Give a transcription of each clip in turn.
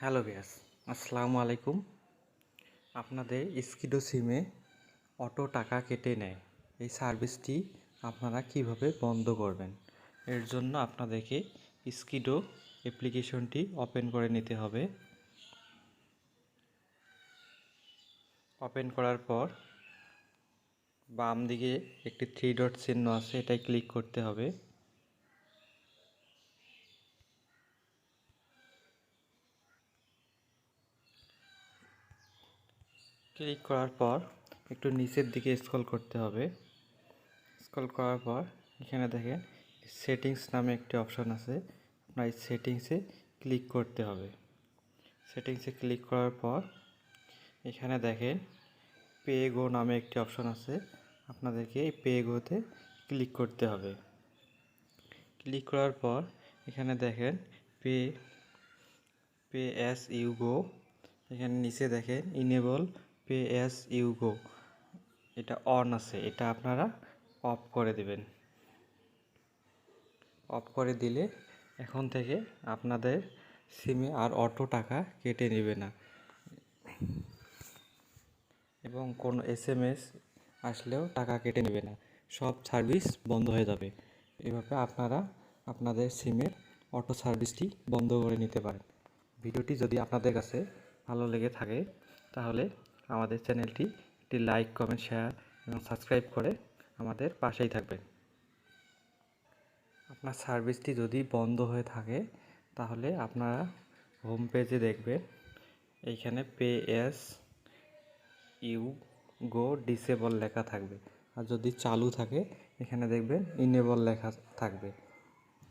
Hello gas আসসালামু আলাইকুম। আপনাদের স্কিডো সিমে অটো টাকা কেটে নেয়। এই সার্ভিসটি আপনারা কীভাবে বন্ধ করবেন? এর জন্য আপনাদেরকে স্কিডো অ্যাপ্লিকেশনটি ওপেন করে নিতে হবে। ওপেন করার পর বাম দিকে একটি থ্রি ডট চিহ্ন আছে এটাই ক্লিক করতে হবে। ক্লিক করার পর একটু নিচের দিকে স্ক্রল করতে হবে। স্ক্রল করার পর এখানে দেখেন সেটিংস নামে একটি অপশান আছে। আপনার এই সেটিংসে ক্লিক করতে হবে। সেটিংসে ক্লিক করার পর এখানে দেখেন পে গো নামে একটি অপশান আছে। আপনাদেরকে এই পে গোতে ক্লিক করতে হবে। ক্লিক করার পর এখানে দেখেন pay pay as you go এখানে নিচে দেখেন enable pay as you go এটা অন আছে, এটা আপনারা অফ করে দেবেন। অফ করে দিলে এখন থেকে আপনাদের সিমে আর অটো টাকা কেটে নেবে না। এবং কোনো এস এম এস আসলেও টাকা কেটে নেবে না। সব সার্ভিস বন্ধ হয়ে যাবে। এভাবে আপনারা আপনাদের সিমের অটো সার্ভিসটি বন্ধ করে নিতে পারেন। ভিডিওটি যদি আপনাদের কাছে ভালো লেগে থাকে, তাহলে আমাদের চ্যানেলটি, একটি লাইক কমেন্ট শেয়ার এবং সাবস্ক্রাইব করে আমাদের পাশেই থাকবেন। আপনার সার্ভিসটি যদি বন্ধ হয়ে থাকে, তাহলে আপনারা হোম পেজে দেখবেন। এইখানে pay as you go disable লেখা থাকবে। আর যদি চালু থাকে, এখানে দেখবেন ইনেবল লেখা থাকবে।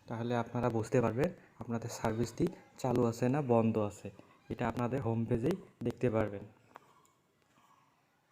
তাহলে আপনারা বুঝতে পারবেন আপনাদের সার্ভিসটি চালু আছে না বন্ধ আছে। এটা আপনাদের হোম পেজেই দেখতে পারবেন।